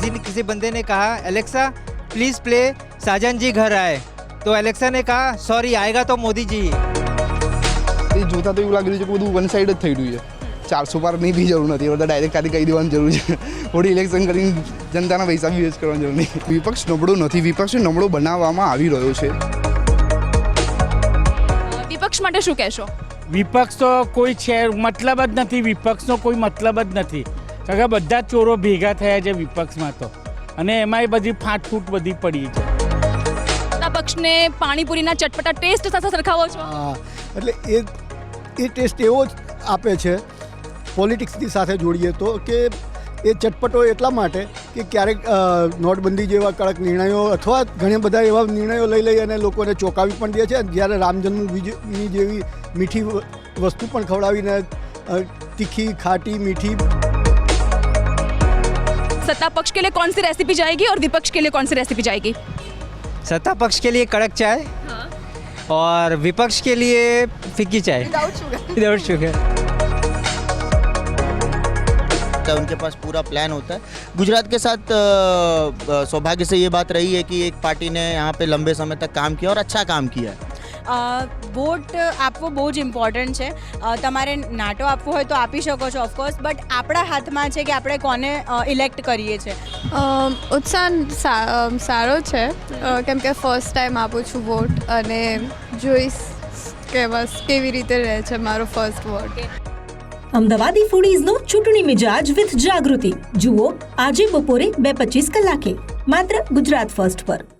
किसी ने किसी बंदे ने कहा एलेक्सा प्लीज प्ले साजन जी घर आए तो एलेक्सा ने कहा सॉरी आएगा तो मोदी जी એ જોતા તો એવું લાગી રહ્યું છે કે બધું વન સાઈડ જ થઈ રહ્યું છે ચારસો પાર નહીં બી જરૂર નથી બધા ડાયરેક્ટ ખાલી કહી દેવાની જરૂર છે થોડી ઇલેક્શન કરીને જનતાના પૈસા બી વેસ્ટ કરવાની જરૂર નહીં વિપક્ષ નબળો નથી વિપક્ષ નબળો બનાવવામાં આવી રહ્યો છે વિપક્ષ માટે શું કહેશો વિપક્ષ તો કોઈ છે મતલબ જ નથી વિપક્ષનો કોઈ મતલબ જ નથી કારણ કે બધા ચોરો ભેગા થયા છે વિપક્ષમાં તો. અને એમાંય બધી ફાટફૂટ બધી પડી છે. પક્ષને પાણીપુરીના ચટપટા ટેસ્ટ સાથે સરખાવો છો? હા એટલે એ એ ટેસ્ટ એવો જ આપે છે પોલિટિક્સની સાથે જોડીએ તો કે એ ચટપટો એટલા માટે કે ક્યારેક નોટબંધી જેવા કડક નિર્ણયો અથવા ઘણા બધા એવા નિર્ણયો લઈ લઈ અને લોકોને ચોંકાવી પણ દે છે. જ્યારે રામ જન્મભૂમિની જેવી મીઠી વસ્તુ પણ ખવડાવીને તીખી ખાટી મીઠી सत्ता पक्ष के लिए कौन सी रेसिपी जाएगी और विपक्ष के लिए कौन सी रेसिपी जाएगी? सत्ता पक्ष के लिए कड़क चाय और विपक्ष के लिए फिक्की चाय। विदाउट शुगर होता है उनके पास पूरा प्लान होता है। गुजरात के साथ सौभाग्य से ये बात रही है कि एक पार्टी ने यहाँ पे लंबे समय तक काम किया और अच्छा काम किया है। વોટ આપવો બહુ જ ઇમ્પોર્ટન્ટ છે. તમારે નાટો આપવો હોય તો આપી શકો છો ઓફકોર્સ બટ આપણા હાથમાં છે કે આપણે કોને ઇલેક્ટ કરીએ છીએ? ઉત્સાહ સા- સારો છે. કેમ કે ફર્સ્ટ ટાઈમ આપું છું વોટ અને જોઈશ કે બસ કેવી રીતે રહે છે મારો ફર્સ્ટ વોટ અમદાવાદી ફૂડીઝનો ચૂંટણી મિજાજ વિથ જાગૃતિ. જુઓ આજે બપોરે બે પચીસ કલાકે. માત્ર ગુજરાત ફર્સ્ટ પર.